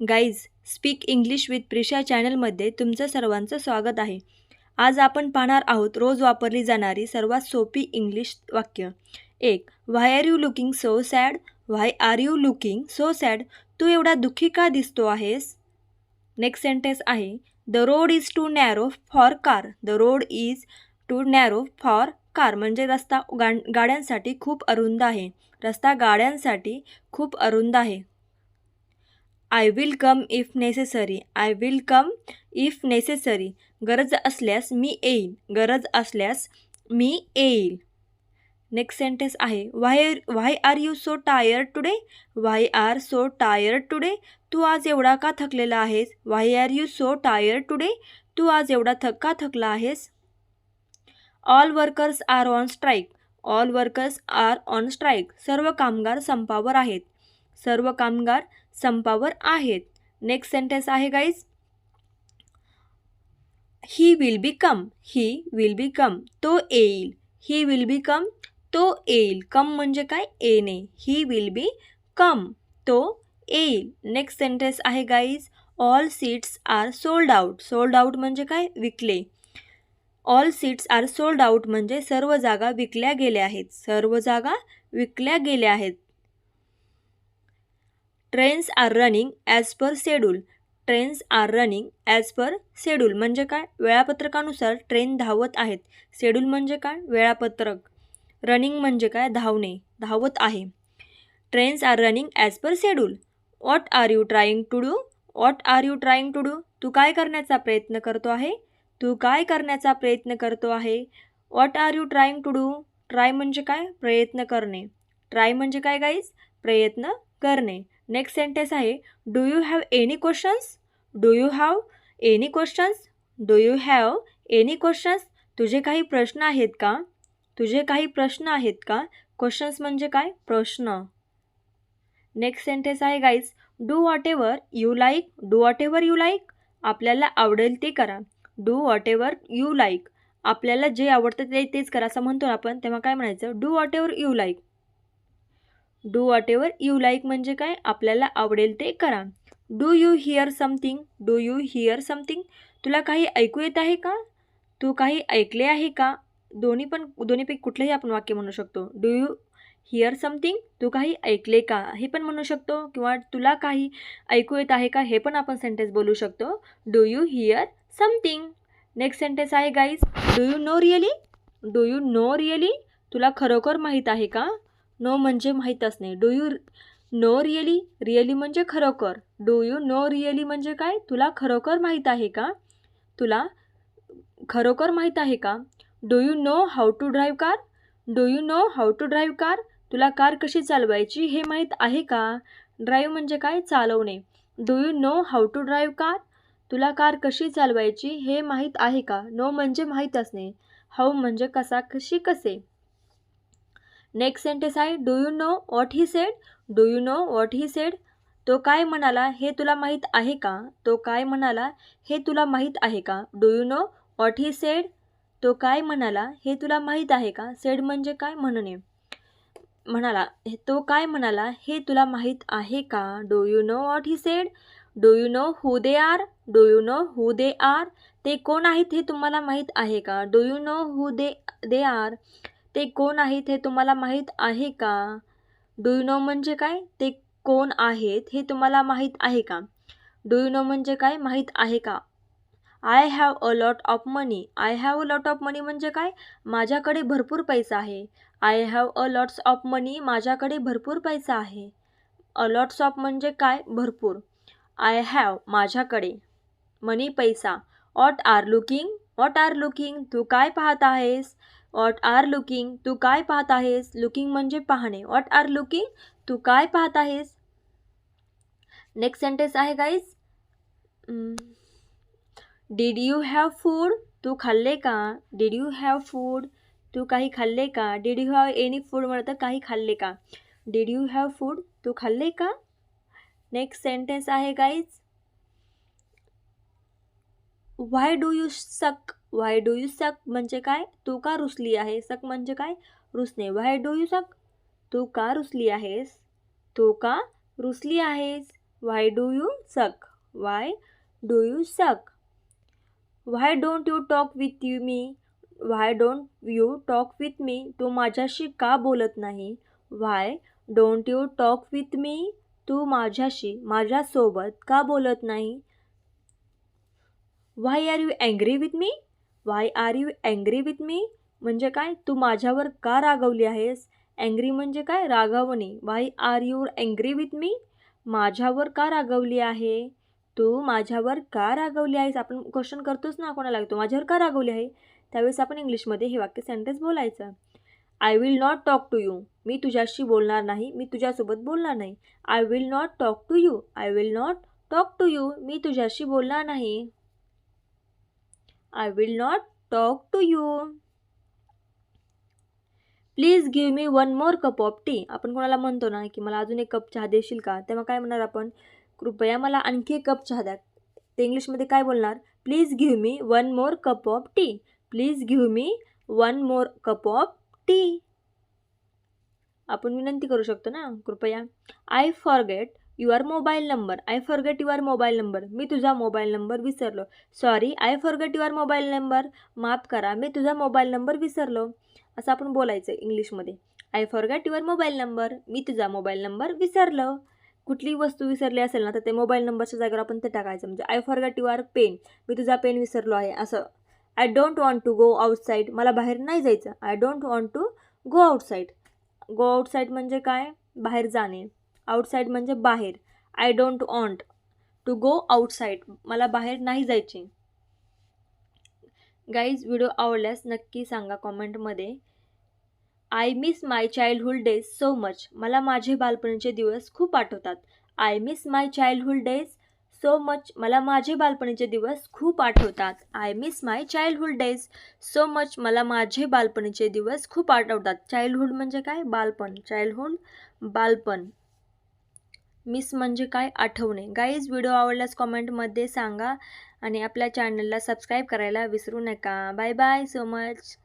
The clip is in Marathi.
Guys speak English with Prisha चॅनलमध्ये तुमचं सर्वांचं स्वागत आहे. आज आपण पाहणार आहोत रोज वापरली जाणारी सर्वात सोपी इंग्लिश वाक्य. एक why are you looking so sad why are you looking so sad तू एवढा दुःखी का दिसतो आहेस? नेक्स्ट सेंटेन्स आहे the road is too narrow for car the road is too narrow for car म्हणजे रस्ता गा गाड्यांसाठी खूप अरुंद आहे. रस्ता गाड्यांसाठी खूप अरुंद आहे. I will come if necessary I will come if necessary गरज असल्यास मी येईन गरज असल्यास मी येईल. नेक्स्ट सेंटेन्स आहे. Why why are you so tired today why are so tired today तू आज एवढा का थकलेला आहेस? Why are you so tired today तू आज एवढा थक का थकला आहेस? All workers are on strike all workers are on strike सर्व कामगार संपावर आहेत. सर्व कामगार संपावर आहेत. नेक्स्ट सेंटेन्स आहे guys he will be come he will be come तो येईल. ही विल बी कम तो येईल. कम म्हणजे काय? येणे. ही विल बी कम तो येईल. नेक्स्ट सेंटेन्स आहे guys all seats are sold out sold out म्हणजे काय? विकले. All seats are sold out म्हणजे सर्व जागा विकल्या गेल्या आहेत. सर्व जागा विकल्या गेल्या आहेत. Trains are running as per schedule trains are running as per schedule म्हणजे काय? वेळापत्रकानुसार ट्रेन धावत आहेत. शेड्यूल म्हणजे काय? वेळापत्रक. रनिंग म्हणजे काय? धावणे. धावत आहे. Trains are running as per schedule what are you trying to do what are you trying to do तू काय करण्याचा प्रयत्न करतो आहे? तू काय करण्याचा प्रयत्न करतो आहे? What are you trying to do try म्हणजे काय? प्रयत्न करणे. ट्राय म्हणजे काय गाईज प्रयत्न करणे. नेक्स्ट सेंटेन्स आहे do you have any questions do you have any questions do you have any questions तुझे काही प्रश्न आहेत का? तुझे काही प्रश्न आहेत का? क्वेश्चन्स म्हणजे काय? प्रश्न. नेक्स्ट सेंटेन्स आहे guys do whatever you like do whatever you like आपल्याला आवडेल ते करा. Do whatever you like आपल्याला जे आवडतं ते तेच करा. असं म्हणतो आपण तेव्हा काय म्हणायचं? Do whatever you like do whatever you like म्हणजे काय? आपल्याला आवडेल ते करा. Do you hear something do you hear something तुला काही ऐकू येत आहे का? तू काही ऐकले आहे का? दोन्ही पण दोन्हीपैकी कुठलंही आपण वाक्य म्हणू शकतो. डू यू हिअर समथिंग तू काही ऐकले का? हे पण म्हणू शकतो. किंवा तुला काही ऐकू येत आहे का? हे पण आपण सेंटेन्स बोलू शकतो. Do you hear something next sentence आहे guys do you know really do you know really तुला खरोखर माहीत आहे का? नो म्हणजे माहीत असणे. Do you know really really म्हणजे खरोखर. डू यू नो रिअली म्हणजे काय? तुला खरोखर माहीत आहे का? तुला खरोखर माहीत आहे का? Do you know how to drive car do you know how to drive car तुला कार कशी चालवायची हे माहीत आहे का? ड्राईव्ह म्हणजे काय? चालवणे. Do you know how to drive car तुला कार कशी चालवायची हे माहीत आहे का? नो म्हणजे माहीत असणे. हाऊ म्हणजे कसा? कशी कसे? नेक्स्ट सेंटेन्स आहे do you know what he said do you know what he said तो काय म्हणाला हे तुला माहीत आहे का? तो काय म्हणाला हे तुला माहीत आहे का? Do you know what he said तो काय म्हणाला हे तुला माहीत आहे का? सेड म्हणजे काय? म्हणणे. म्हणाला तो काय म्हणाला हे तुला माहीत आहे का? Do you know what he said do you know who they are do you know who they are ते कोण आहेत हे तुम्हाला माहीत आहे का? Do you know who they they are ते कोण आहेत हे तुम्हाला माहीत आहे का? डू यू नो म्हणजे काय? ते कोण आहेत हे तुम्हाला माहीत आहे का? डू यू नो म्हणजे काय? माहीत आहे का? I have a lot of money I have a lot of money म्हणजे काय? माझ्याकडे भरपूर पैसा आहे. I have a lots of money माझ्याकडे भरपूर पैसा आहे. अ लॉट्स ऑफ म्हणजे काय? भरपूर. आय हॅव माझ्याकडे मनी पैसा. What are looking what are looking तू काय पाहत आहेस? वॉट आर लुकिंग तू काय पाहत आहेस? लुकिंग म्हणजे पाहणे. वॉट आर लुकिंग तू काय पाहत आहेस? नेक्स्ट सेंटेन्स आहे guys did you have food तू खाल्ले का? डीड यू हॅव फ़ूड तू काही खाल्ले का? Did you have any food म्हणतं काही खाल्ले का? डीड यू हॅव फ़ूड तू खाल्ले का? नेक्स्ट सेंटेन्स आहे guys why do you suck why do you सक म्हणजे काय? तू का रुसली आहे सक म्हणजे काय? रुसणे. व्हाय डू यू सक? तू का रुसली आहेस? तू का रुसली आहेस? व्हाय डू यू सक? Why do you suck? Why don't you talk with you me? Why don't you talk with me? तू माझ्याशी का बोलत नाही? Why don't you talk with me? तू माझ्याशी माझ्यासोबत का बोलत नाही? Why are you angry with me? Why are you angry with me म्हणजे काय? तू माझ्यावर का रागवली आहेस? अँग्री म्हणजे काय? रागवणे why are you angry with me माझ्यावर का रागवली आहे? तू माझ्यावर का रागवली आहेस? आपण क्वेश्चन करतोच ना कोणाला तू माझ्यावर का रागवली आहे? त्यावेळेस आपण इंग्लिशमध्ये हे वाक्य सेंटेन्स बोलायचं. I will not talk to you मी तुझ्याशी बोलणार नाही. मी तुझ्यासोबत बोलणार नाही. I will not talk to you I will not talk to you मी तुझ्याशी बोलणार नाही. I will not talk to you please give me one more cup of tea आपण कोणाला म्हणतो ना की मला अजून एक कप चहा देशील का? तेव्हा काय म्हणणार आपण? कृपया मला आणखी एक कप चहा द्या. ते इंग्लिशमध्ये काय बोलणार? Please give me one more cup of tea please give me one more cup of tea आपण विनंती करू शकतो ना? कृपया. I forget your mobile number I forget your mobile number मी तुझा मोबाईल नंबर विसरलो. Sorry I forget your mobile number माफ करा मी तुझा मोबाईल नंबर विसरलो. असं आपण बोलायचं इंग्लिशमध्ये. I forget your mobile number मी तुझा मोबाईल नंबर विसरलो. कुठली वस्तू विसरली असेल ना तर ते मोबाईल नंबरच्या जागेवर आपण ते टाकायचं. म्हणजे आय फॉरगेट युअर पेन मी तुझा पेन विसरलो आहे. असं. I don't want to go outside मला बाहेर नाही जायचं. I don't want to go outside go outside म्हणजे काय? बाहेर जाणे. आउटसाईड म्हणजे बाहेर. I don't want to go outside मला बाहेर नाही जायचे. गाईज व्हिडिओ आवडल्यास नक्की सांगा कॉमेंटमध्ये I miss my childhood days so much मला माझे बालपणीचे दिवस खूप आठवतात. I miss my childhood days so much मला माझे बालपणीचे दिवस खूप आठवतात. I miss my childhood days so much मला माझे बालपणीचे दिवस खूप आठवतात. चाइल्डहुड म्हणजे काय? बालपण. चाइल्डहुड बालपण. मिस म्हणजे काय आठवणे. गाईज व्हिडिओ आवडल्यास कॉमेंटमध्ये सांगा आणि आपल्या चॅनलला सबस्क्राईब करायला विसरू नका. Bye bye so much